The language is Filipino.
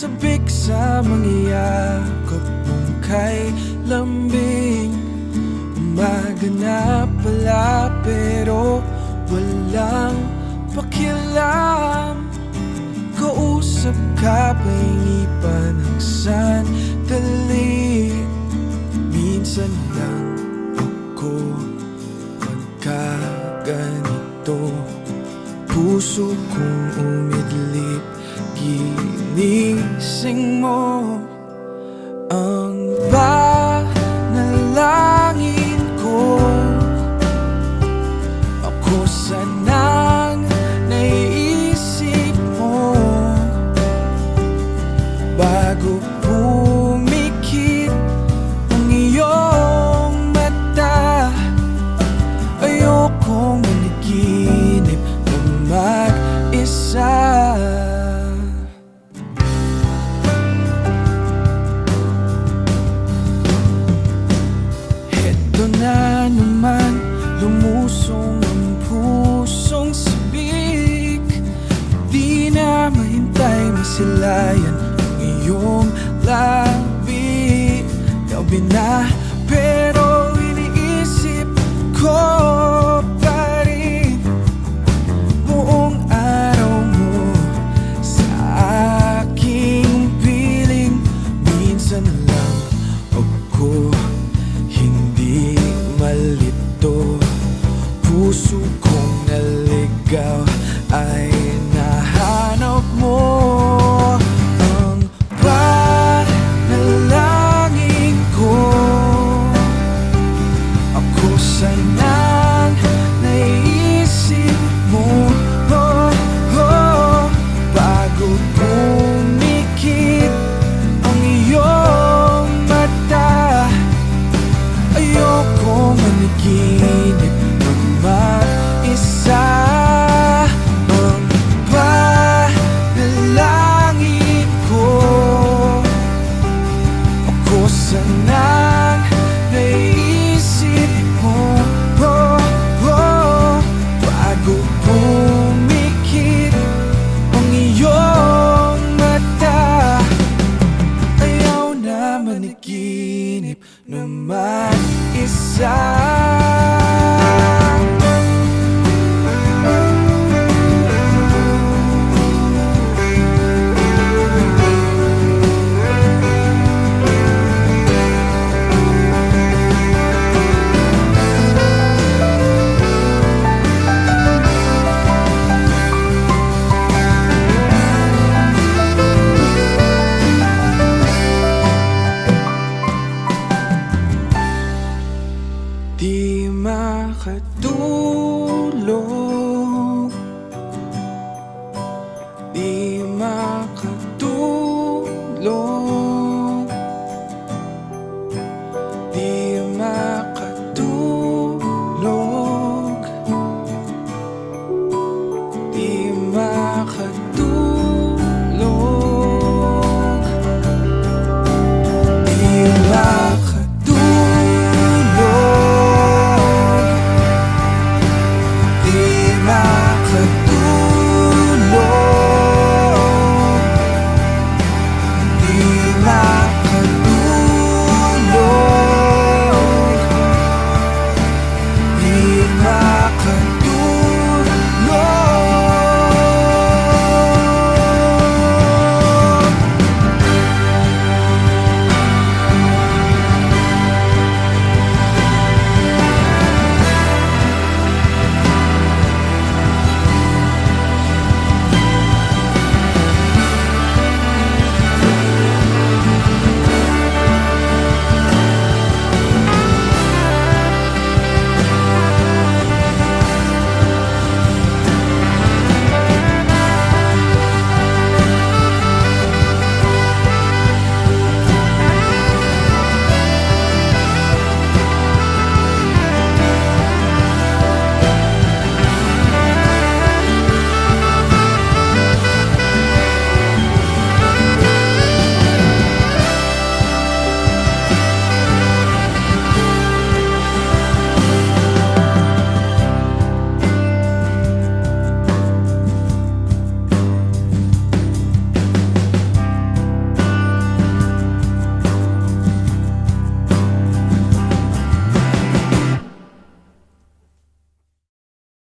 Sabik sa mangyayakap mong kay lambing. Maganap pala pero walang pakialam. Kausap ka, pahingi pa ng sandali. Minsan lang ako pagkaganito Puso kong umidlip, gilip Ginising mo ang niya mahintay masilayan ang iyong labi. Gabi na pero naman isa Di makatulog. Di makatulog. Di makatulog. Di makatulog.